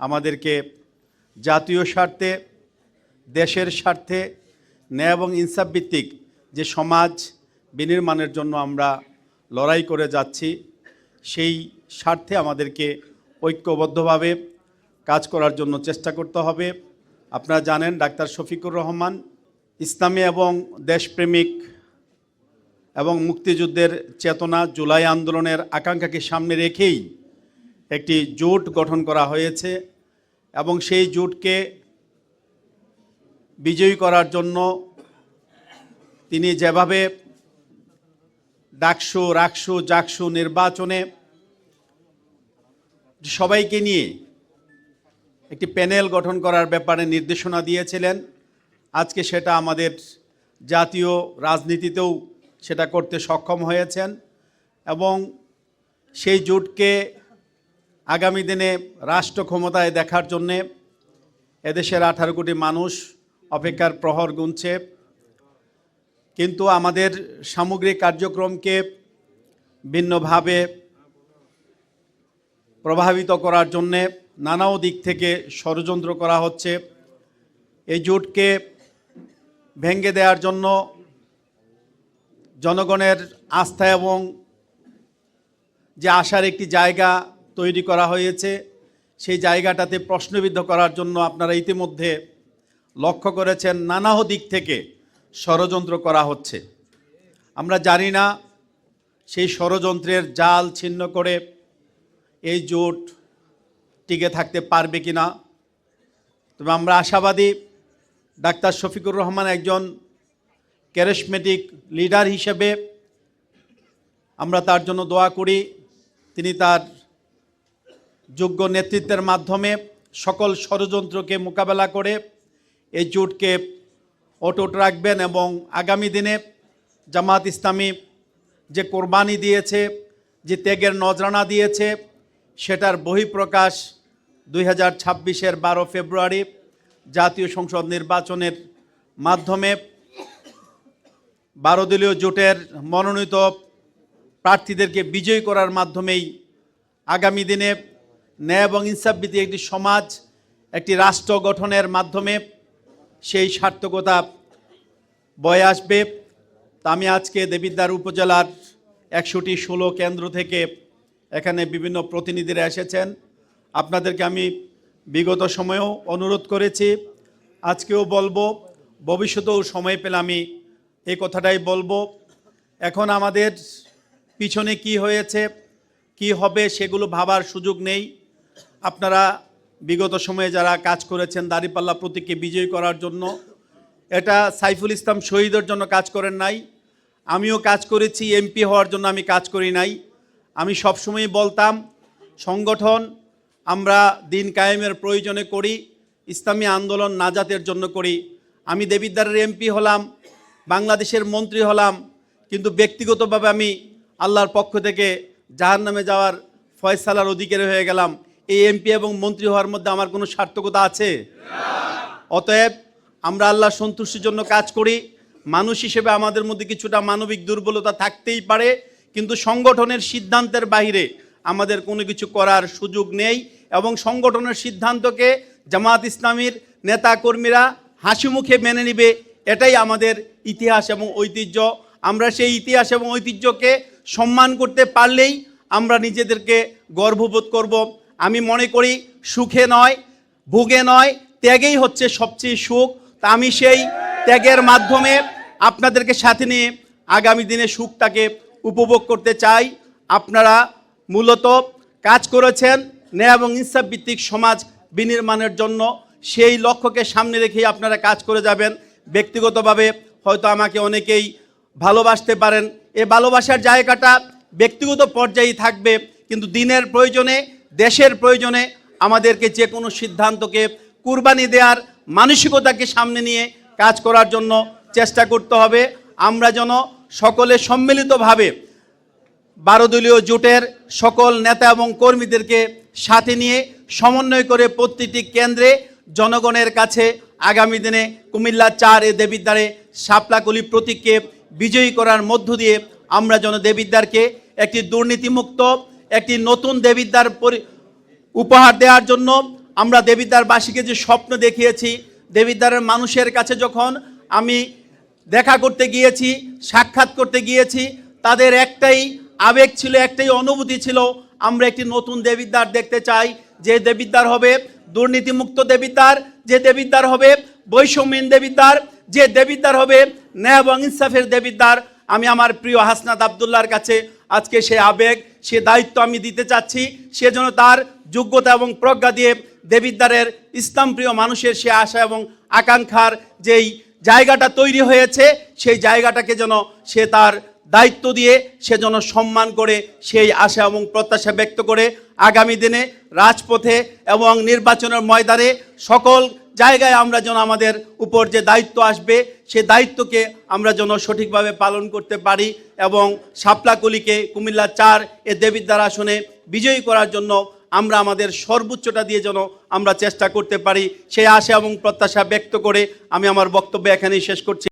আমাদেরকে জাতীয় স্বার্থে, দেশের স্বার্থে, ন্যায় এবং ইনসাফ ভিত্তিক যে সমাজ বিনির্মাণের জন্য আমরা লড়াই করে যাচ্ছি, সেই স্বার্থে আমাদেরকে ঐক্যবদ্ধভাবে কাজ করার জন্য চেষ্টা করতে হবে। আপনারা জানেন ডাক্তার শফিকুর রহমান ইসলামী এবং দেশপ্রেমিক এবং মুক্তিযুদ্ধের চেতনা জুলাই আন্দোলনের আকাঙ্ক্ষাকে সামনে রেখেই একটি জোট গঠন করা হয়েছে এবং সেই জোটকে বিজয়ী করার জন্য তিনি যেভাবে ডাকসু, রাকসু, জাকসু নির্বাচনে সবাইকে নিয়ে একটি প্যানেল গঠন করার ব্যাপারে নির্দেশনা দিয়েছিলেন, আজকে সেটা আমাদের জাতীয় রাজনীতিতেও সেটা করতে সক্ষম হয়েছেন এবং সেই জোটকে আগামী দিনে রাষ্ট্র ক্ষমতায় দেখার জন্যে এদেশের আঠারো কোটি মানুষ অপেক্ষার প্রহর গুনছে। কিন্তু আমাদের সামগ্রিক কার্যক্রমকে ভিন্নভাবে প্রভাবিত করার জন্যে নানাও দিক থেকে ষড়যন্ত্র করা হচ্ছে। এই জোটকে ভেঙে দেওয়ার জন্য জনগণের আস্থা এবং যে আশার একটি জায়গা তৈরি করা হয়েছে। সেই জায়গাটাতে প্রশ্নবিদ্ধ করার জন্য আপনারা ইতিমধ্যে লক্ষ্য করেছেন নানা দিক থেকে ষড়যন্ত্র করা হচ্ছে। আমরা জানি না সেই ষড়যন্ত্রের জাল ছিন্ন করে এই জোট টিকে থাকতে পারবে কি না তবে আমরা আশাবাদী ডাক্তার শফিকুর রহমান একজন ক্যারিসমেটিক লিডার হিসেবে আমরা তার জন্য দোয়া করি। তিনি তার যোগ্য নেতৃত্বের মাধ্যমে সকল ষড়যন্ত্রকে মোকাবেলা করে এই জোটকে অটুট রাখবেন এবং আগামী দিনে জামাত ইসলামী যে কোরবানি দিয়েছে, যে ত্যাগের নজরানা দিয়েছে, সেটার বহিঃপ্রকাশ দুই হাজার ছাব্বিশের বারো ফেব্রুয়ারি জাতীয় সংসদ নির্বাচনের মাধ্যমে বারো দলীয় জোটের মনোনীত প্রার্থীদেরকে বিজয়ী করার মাধ্যমেই আগামী দিনে ন্যায় এবং ইনসাফ ভিত্তিক একটি সমাজ, একটি রাষ্ট্র গঠনের মাধ্যমে সেই সার্থকতা বয়ে আসবে। তা আমি আজকে দেবিদ্বার উপজেলার একশোটি ষোলো কেন্দ্র থেকে এখানে বিভিন্ন প্রতিনিধিরা এসেছেন। আপনাদেরকে আমি বিগত সময়েও অনুরোধ করেছি। আজকেও বলব, ভবিষ্যতেও সময় পেলে আমি এই কথাটাই বলব। এখন আমাদের পিছনে কি হয়েছে, কি হবে সেগুলো ভাবার সুযোগ নেই। আপনারা বিগত সময়ে যারা কাজ করেছেন, দাঁড়িপাল্লা প্রতীককে বিজয়ী করার জন্য, এটা সাইফুল ইসলাম শহীদের জন্য কাজ করেন নাই। আমিও কাজ করেছি, এমপি হওয়ার জন্য আমি কাজ করি নাই। আমি সবসময় বলতাম, সংগঠন আমরা দিন কায়েমের প্রয়োজনে করি, ইসলামী আন্দোলন নাজাতের জন্য করি। আমি দেবিদ্বারের এমপি হলাম, বাংলাদেশের মন্ত্রী হলাম, কিন্তু ব্যক্তিগতভাবে আমি আল্লাহর পক্ষ থেকে জাহার নামে যাওয়ার ফয়সালার অধিকারী হয়ে গেলাম। এই এমপি এবং মন্ত্রী হওয়ার মধ্যে আমার কোনো সার্থকতা আছে? অতএব আমরা আল্লাহ সন্তুষ্টির জন্য কাজ করি। মানুষ হিসেবে আমাদের মধ্যে কিছুটা মানবিক দুর্বলতা থাকতেই পারে, কিন্তু সংগঠনের সিদ্ধান্তের বাইরে আমাদের কোনো কিছু করার সুযোগ নেই এবং সংগঠনের সিদ্ধান্তকে জামাত ইসলামীর নেতা কর্মীরা হাসি মুখে মেনে নিবে, এটাই আমাদের ইতিহাস এবং ঐতিহ্য। আমরা সেই ইতিহাস এবং ঐতিহ্যকে সম্মান করতে পারলেই আমরা নিজেদেরকে গর্ববোধ করব। আমি মনে করি সুখে নয়, ভোগে নয়, ত্যাগেই হচ্ছে সবচেয়ে সুখ। তা আমি সেই ত্যাগের মাধ্যমে আপনাদেরকে সাথে নিয়ে আগামী দিনে সুখটাকে উপভোগ করতে চাই। আপনারা মূলত কাজ করেছেন ন্যায় এবং ইনসাফ ভিত্তিক সমাজ বিনির্মাণের জন্য। সেই লক্ষ্যকে সামনে রেখেই আপনারা কাজ করে যাবেন। ব্যক্তিগতভাবে হয়তো আমাকে অনেকেই ভালোবাসতে পারেন। এ ভালোবাসার জায়গাটা ব্যক্তিগত পর্যায়েই থাকবে, কিন্তু দিনের প্রয়োজনে দেশের প্রয়োজনে আমাদেরকে যে কোনো সিদ্ধান্তকে কুরবানি দেওয়ার মানসিকতাকে সামনে নিয়ে কাজ করার জন্য চেষ্টা করতে হবে। আমরা যেন সকলে সম্মিলিতভাবে বারো দলীয় জোটের সকল নেতা এবং কর্মীদেরকে সাথে নিয়ে সমন্বয় করে প্রতিটি কেন্দ্রে জনগণের কাছে আগামী দিনে কুমিল্লা চার এ দেবিদ্বারে শাপলাকলি প্রতীককে বিজয়ী করার মধ্য দিয়ে আমরা যেন দেবিদ্বারকে একটি দুর্নীতিমুক্ত একটি নতুন দেবিদ্বার উপহার দেওয়ার জন্য আমরা দেবিদ্বারবাসীকে যে স্বপ্ন দেখিয়েছি, দেবিদ্বারের মানুষের কাছে যখন আমি দেখা করতে গিয়েছি, সাক্ষাৎ করতে গিয়েছি, তাদের একটাই আবেগ ছিল, একটাই অনুভূতি ছিল, আমরা একটি নতুন দেবিদ্বার দেখতে চাই। যে দেবিদ্বার হবে দুর্নীতিমুক্ত দেবিদ্বার, যে দেবিদ্বার হবে বৈষম্যহীন দেবিদ্বার, যে দেবিদ্বার হবে ন্যায় এবং ইনসাফের দেবিদ্বার। আমি আমার প্রিয় হাসনাত আবদুল্লাহর কাছে আজকে সে আবেগ, সে দায়িত্ব আমি দিতে চাচ্ছি, সে যেন তার যোগ্যতা এবং প্রজ্ঞা দিয়ে দেবিদ্বারের ইসলাম প্রিয় মানুষের সে আশা এবং আকাঙ্ক্ষার যেই জায়গাটা তৈরি হয়েছে, সেই জায়গাটাকে যেন সে তার দায়িত্ব দিয়ে সে যেন সম্মান করে, সেই আশা এবং প্রত্যাশা ব্যক্ত করে আগামী দিনে রাজপথে এবং নির্বাচনের ময়দানে সকল জায়গায় আমরা যেন আমাদের উপর যে দায়িত্ব আসবে, সে দায়িত্বকে আমরা যেন সঠিকভাবে পালন করতে পারি এবং সাপলাকলিকে কুমিল্লা চার এ দেবিদ্বার আসনে বিজয়ী করার জন্য আমরা আমাদের সর্বোচ্চটা দিয়ে যেন আমরা চেষ্টা করতে পারি। সেই আশা এবং প্রত্যাশা ব্যক্ত করে আমি আমার বক্তব্য এখানেই শেষ করছি।